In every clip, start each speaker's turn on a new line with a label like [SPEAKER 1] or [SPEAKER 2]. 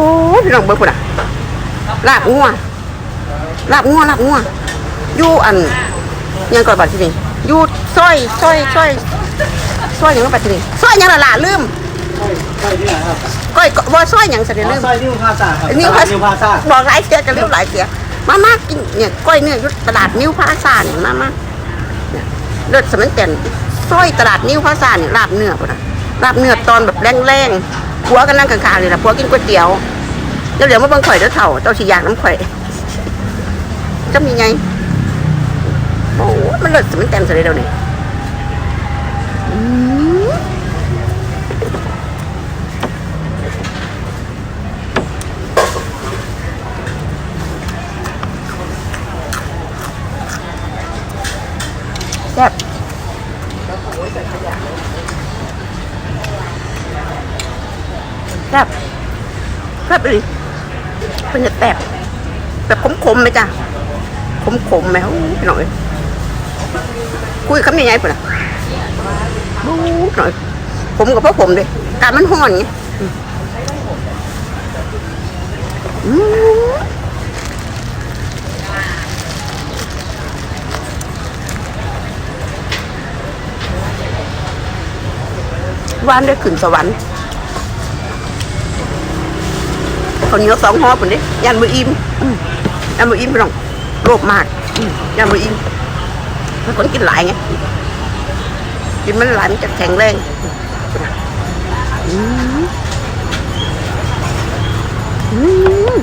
[SPEAKER 1] อ้ยพี่น้องเบิ่งพุ่นอะลาบงัวลาบงัวลาบงัวอยู่อันยังก่อนบัดที่นี่อยู่ซอยซอยซอยซอยหยังบัดที่นี่ซอยหยังล่ะล่ะลืม
[SPEAKER 2] ซอยที่ไหนครับ
[SPEAKER 1] ก้อยบ่ซอยหยังซะเด้ลืม
[SPEAKER 2] ซอยนิวพาซาครับ
[SPEAKER 1] นิวพา
[SPEAKER 2] นิวพาซา
[SPEAKER 1] บอกหลายเสียกันลืมหลายเสียมามากินเนี่ยก้อยเนื้ออยู่ตลาดนิวพาซาเนี่ยมามาเนี่ยเลือดสมันแต่นซอยตลาดนิวพาซาเนี่ยลาบเนื้อพุ่นน่ะลาบเนื้อตอนแบบแรงๆ ผัวก็นั่งข้างๆเลยล่ะผัวกินก๋วยเตี๋ยวแล้วเดี๋ยวมาเบิ่งข่อยเด้อเถ่าเต้าสิอยากน้ำข่อยจะมีไงโอ้มันเลิศสมันเต็มเลยเดี๋ยวนี้ แบบแบบเลยเป็นจะแตบแบบขมๆไหมจ้ะขมๆไหมโอ้ยพี่น้อยคุยคำยังไงปุ่นอะโอ้ยพี่อยผมกับพ่อผมเลยการมันห่อนไงอืมอืมหวานได้ขึ้นสวรรค์ คนเหนียวสองห่อปุ่นดิยันมืออิ่มอืมยันมืออิ่มพี่น้องโลภมากอืมยันมืออิ่มเป็นคนกินหลายไงกินมันหลายมันจะแข็งแรงอืมอืม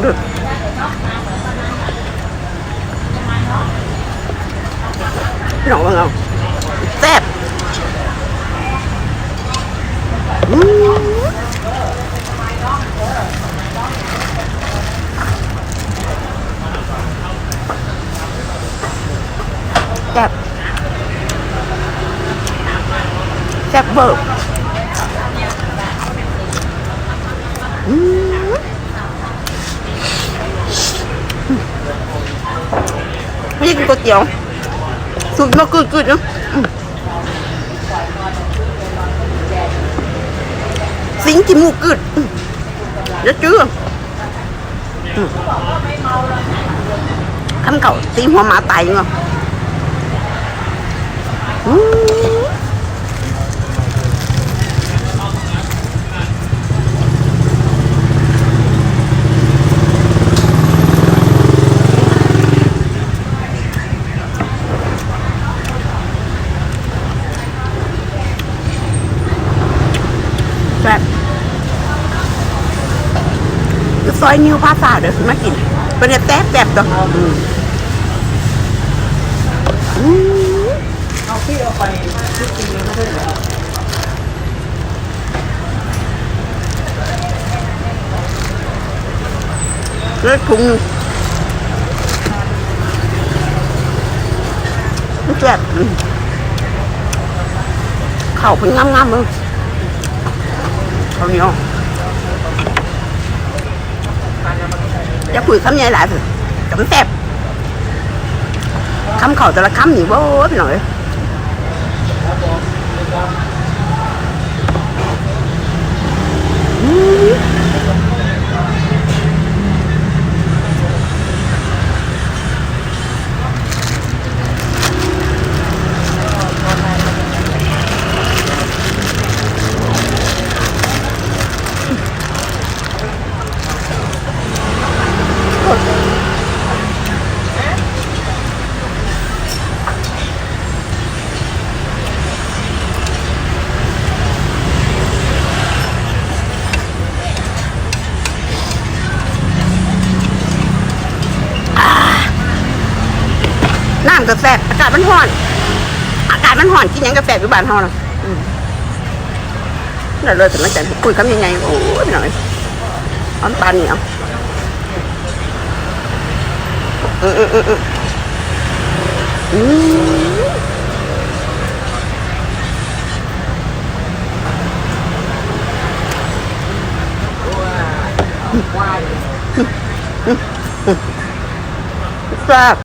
[SPEAKER 1] เดือด พี่น้องว่าไงแซ่บอืมแซ่บแซ่บเบิร์อืมไม่ได้กินก๋วยเตี๋ยว สุดมากกึดๆนะสิงจิมูกกึดเดี๋ยวเจื้ออืมคำเก่าตีหัวหมาตายเงาอื แบบซอยนิ้วภาษาเด้อมากินเป็นแบบแซ่บแบบตัวอืม
[SPEAKER 2] เอาที่เอาไปที่จริงแล้วไม่ใช่เหรอ
[SPEAKER 1] เลือดพุงแซ่บเข่าเป็นงามๆเลย ข้าวเหนียวจะคุยคำใหญ่หลายสิจำแซ่บคำเข่าแต่ละคำนี่โว้ยหน่อยอืม ก็แซ่บอากาศมันร้อน อากาศมันร้อนกินหยังกาแฟอยู่บ้านเฮาน่ะอืมนั่นเลยสมัยจันคุยคำยังไงโอ้ยหน่อยเอันปานเหนียวอืมอืมอืมอืมอืมแซ่บ